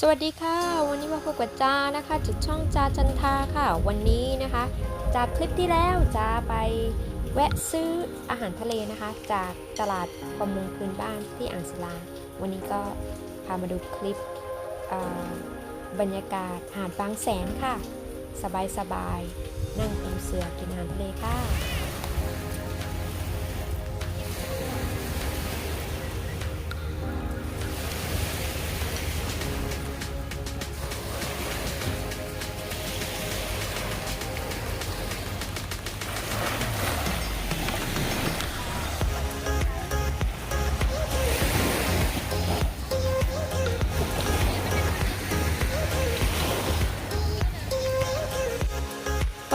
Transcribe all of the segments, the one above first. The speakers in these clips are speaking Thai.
สวัสดีค่ะ วันนี้มาพบกับจ้านะคะจุดช่องจาจันทาค่ะ วันนี้นะคะ จากคลิปที่แล้วจะไปแวะซื้ออาหารทะเลนะคะ จากตลาดประมงพื้นบ้านที่อ่างศิลา วันนี้ก็พามาดูคลิปบรรยากาศหาดบางแสนค่ะ สบายๆนั่งปูเสือกินอาหารทะเลค่ะ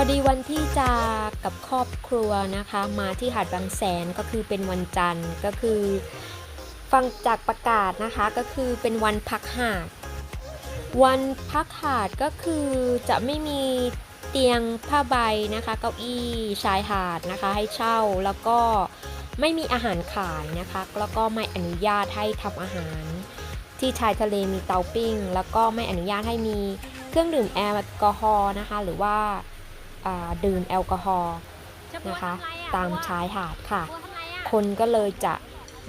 อดีวันที่จะกับครอบครัวนะคะ มาที่หาดบางแสนก็คือเป็นวันจันทร์ก็คือ ฟังจากประกาศนะคะก็คือเป็นวันพักหาด วันพักหาดก็คือจะไม่มีเตียงผ้าใบนะคะเก้าอี้ชายหาดนะคะให้เช่าแล้วก็ไม่มีอาหารขายนะคะ แล้วก็ไม่อนุญาตให้ทำอาหาร ที่ชายทะเลมีเตาปิ้ง แล้วก็ไม่อนุญาตให้มีเครื่องดื่มแอลกอฮอล์นะคะ หรือว่าอ่า ดื่มแอลกอฮอล์นะคะตามชายหาดค่ะ คนก็เลยจะ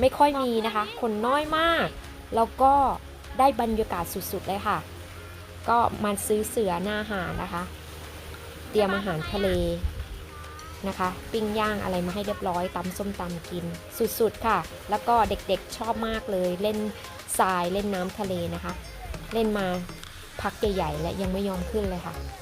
ไม่ค่อยมีนะคะ คนน้อยมาก แล้วก็ได้บรรยากาศสุดๆเลยค่ะ ก็มาซื้อเสือหน้าหาดนะคะ เตรียมอาหารทะเลนะคะ ปิ้งย่างอะไรมาให้เรียบร้อยตำส้มตำกินสุดๆค่ะ แล้วก็เด็กๆชอบมากเลย เล่นทรายเล่นน้ำทะเลนะคะ เล่นมาพักใหญ่ๆและยังไม่ยอมขึ้นเลยค่ะ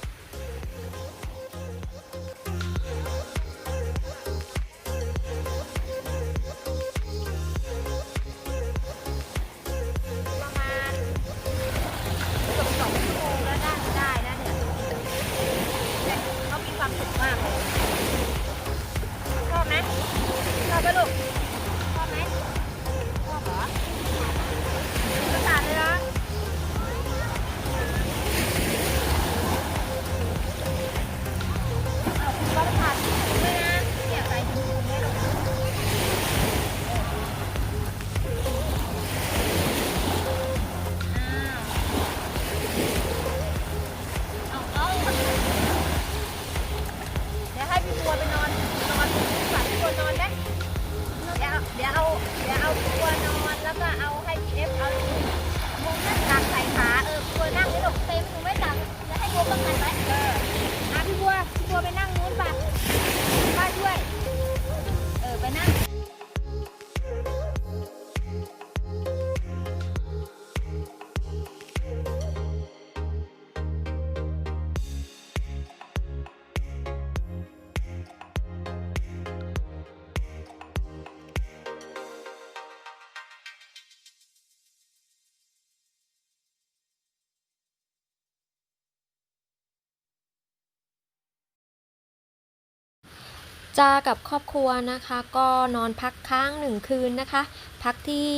ประ จากับครอบครัวนะคะก็นอนพักค้างหนึ่งคืนนะคะ พักที่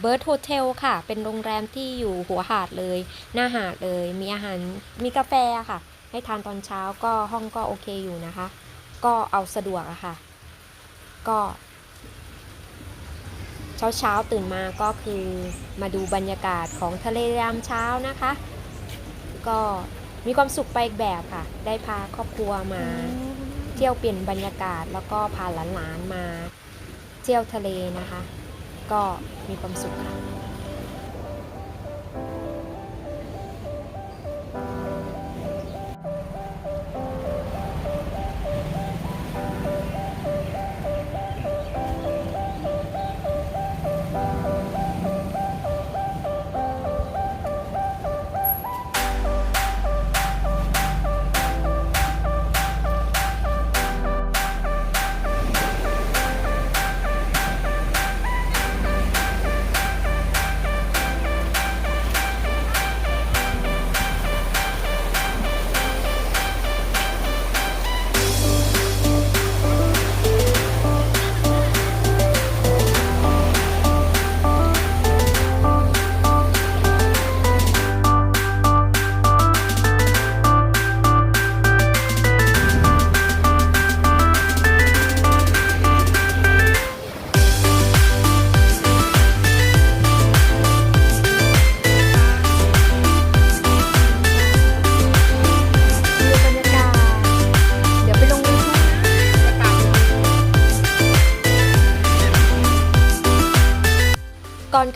เบิร์ดโฮเทลค่ะ เป็นโรงแรมที่อยู่หัวหาดเลย หน้าหาดเลย มีอาหารมีกาแฟค่ะ ให้ทานตอนเช้าก็ห้องก็โอเคอยู่นะคะ ก็เอาสะดวกอะค่ะ ก็เช้าเช้าตื่นมาก็คือมาดูบรรยากาศของทะเลยามเช้านะคะ ก็มีความสุขไปอีกแบบค่ะ ได้พาครอบครัวมา ที่ยวเปลี่ยนบรรยากาศแล้วก็พาหลานๆมาเที่ยวทะเลนะคะ ก็มีความสุขค่ะ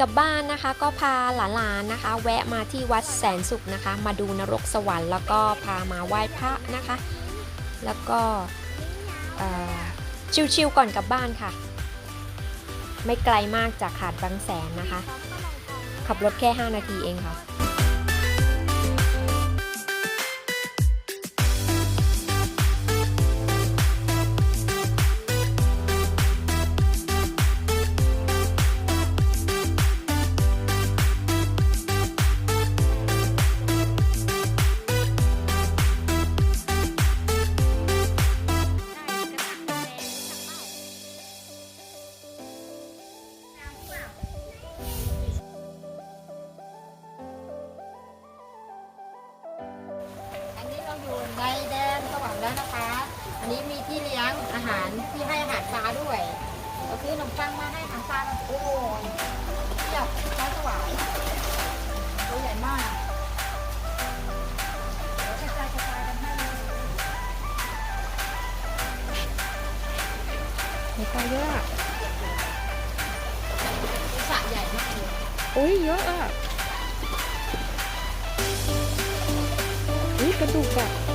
กับบ้านนะคะ ก็พาหลานๆนะคะ แวะมาที่วัดแสนสุขนะคะ มาดูนรกสวรรค์แล้วก็พามาไหว้พระนะคะ แล้วก็ชิวๆก่อนกลับบ้านค่ะ ไม่ไกลมากจากหาดบางแสนนะคะ ขับรถแค่ 5 นาทีเองค่ะ อุ้ยเยอะอะอุ้ยกระดูกอะ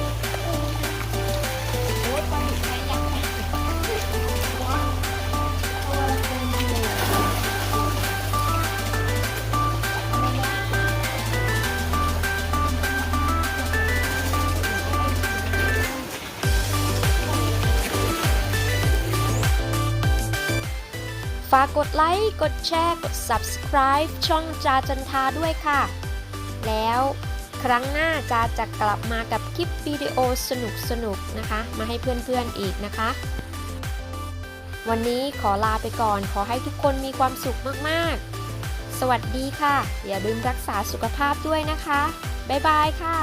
ฝากกดไลค์ กดแชร์ กด subscribe ช่องจาจันทาด้วยค่ะ แล้วครั้งหน้าจาจะกลับมากับคลิปวิดีโอสนุกๆนะคะ มาให้เพื่อนๆอีกนะคะ วันนี้ขอลาไปก่อน ขอให้ทุกคนมีความสุขมากๆ สวัสดีค่ะ อย่าลืมรักษาสุขภาพด้วยนะคะ บ๊ายบายค่ะ